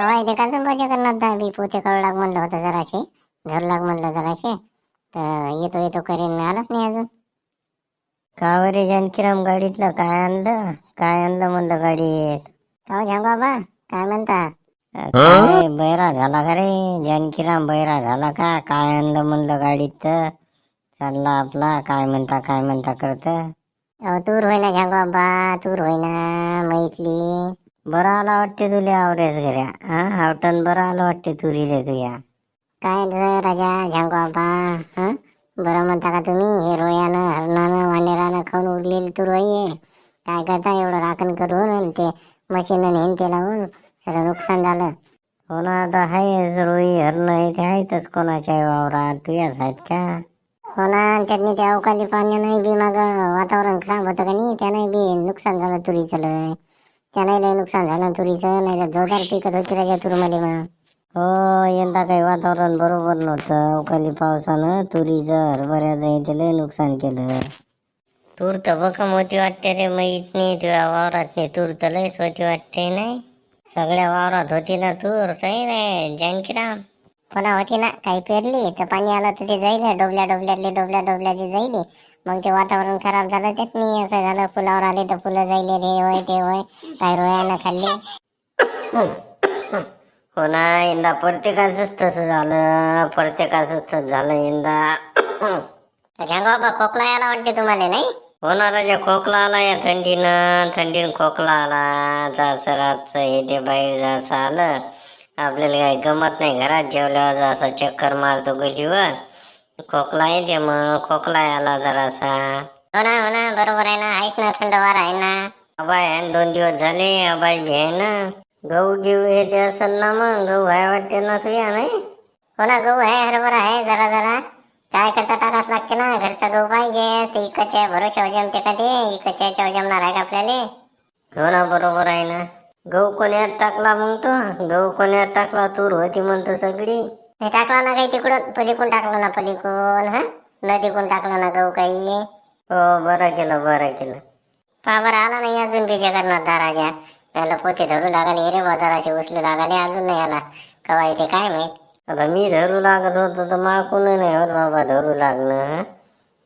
कवाय ते काजून भाज्या करणार दहा बी पोते करू लाग म्हणलं होतं जराशे. धरू लाग म्हणलं जराशे. तर येतो येतो करीन. आलाच नाही अजून. का बरे जानकीराम गाडीतलं काय आणलं? काय आणलं म्हणलं गाडीत? का झांग बाबा काय म्हणता? काय बैरा झाला का रे? जानकीराम बैरा झाला का? काय आणलं म्हणलं गाडीत? तर चालला आपला काय म्हणता काय म्हणता करत? तूर होईना झांग बाबा तूर होईना मैतली बरं आला वाटते तुले आवरेस घऱ्या हा हावटन बरं आलं वाटते तुरीले तुया. काय रे राजा झांग बाबा हं? बरं म्हणता का तुम्ही? हे रोयानं हरणानं वानेरानं खाऊन उरलेली तूर आहे. काय करता? एवढं राखण करून आणि ते मशीन नेन ते लावून सगळं नुकसान झालं. हो ना आता आहेच रोई हरणं आहे ते आहेतच कोणाच्या वावरात. तुयाच आहेत का? हो ना त्यातनी त्या अवकाळी पाण्यानं बी माग वातावरण खराब होतं का नाही? त्यानं बी नुकसान झालं तुरीचं लय. त्यानं लय नुकसान झालं तुरीचं नाही तर जोरदार पिकत होती राजा तुरमध्ये मग हो यंदा काही वातावरण बरोबर नव्हतं. अवकाळी पावसानं तुरीचं हरभऱ्याचं इथे लय नुकसान केलं. तूर तर बकम होती वाटते रे मग इथनी तुझ्या वावरात नाही तूर तर लयच होती वाटते नाही? सगळ्या वावरात होती ना तूर काही नाही जानकीराम. पुन्हा होती ना काही पेरली तर पाणी आलं तर ते जाईल डोबल्या डोबल्यातले डोबल्या डोबल्याचे जाईल. मग ते वातावरण खराब झालं त्यात नाही असं झालं फुलावर आले तर फुलं जाईल हे होय ते होय. काय रोयानं खाल्ले. हो ना यंदा प्रत्येकाचंच तसं झालं प्रत्येकाचंच तसं झालं यंदा. बाबा खोकला यायला वाटते तुम्हाला नाही? होणार जे खोकला आला या थंडीनं थंडीनं खोकला आला. जायचं रातचं हे ते बाहेर जायचं आलं. आपल्याला काही गमत नाही. घरात जेवल्यावर जसा चक्कर मारतो गलीवर खोकला येते मग. खोकला आला जरासा. हो ना हो ना बरोबर आहे ना. आहेच ना थंड वार आहे ना. अबाय आहे दोन दिवस झाले. बी आहे ना. गहू घेऊ येते असेल ना मग गहू आहे वाटते ना तुया नाही? हो ना गहू आहे हरभरा आहे जरा जरा. काय करता टाकाच लागते ना? घरचा गहू पाहिजे. ते इकडच्या भरोशा जमते का ते? इकडच्या जमणार आहे का आपल्याला? हो ना बरोबर आहे ना. गहू कोण्यात टाकला मग तो. गहू कोण्यात टाकला तूर होती म्हणतो सगळी. हे टाकला ना काही तिकडून पलीकडून टाकलं ना पलीकडून हा? नदीकडून टाकलं ना गहू काही. हो बरं केलं बरं केलं. पा बरं आला नाही अजून बी जगन्नाथ राजा त्याला पोते धरू लागले रे बाजाराचे उचलू लागले अजून नाही आला. कवा येते काय माहीत? आता मी धरू लागत होतो तर माकून नाही होत बाबा धरू लागणं हं?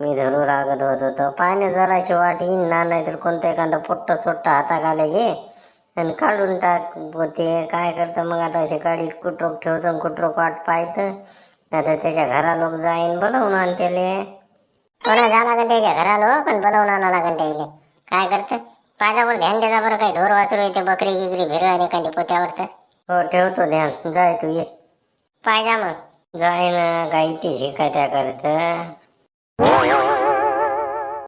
मी धरू लागत होतो तर पाण्या जराशी वाट येईन ना नाही तर कोणतं एखादं पोट्ट सोट्ट हाताखाले घे. आणि काढून टाक. पोते काय करतं मग आता असे गाडीत कुट्रोक ठेवतो आणि कुट्रोक वाट पाहतं. नाही तर त्याच्या घरा लोक जाईन बोलवून आण त्याले कोणा जा लागन त्याच्या घरा लोक आणि बोलवून आणा लागन त्याले. काय करतं? पाजावर ध्यान द्यायचा बरं काही ढोर वाचरू येते बकरी गिकरी भिरवायला एखादी पोत्यावर तर. हो ठेवतो ध्यान. जाय तू ये. पाहिजा मग. जाय ना काही ते शिकायच्या करत?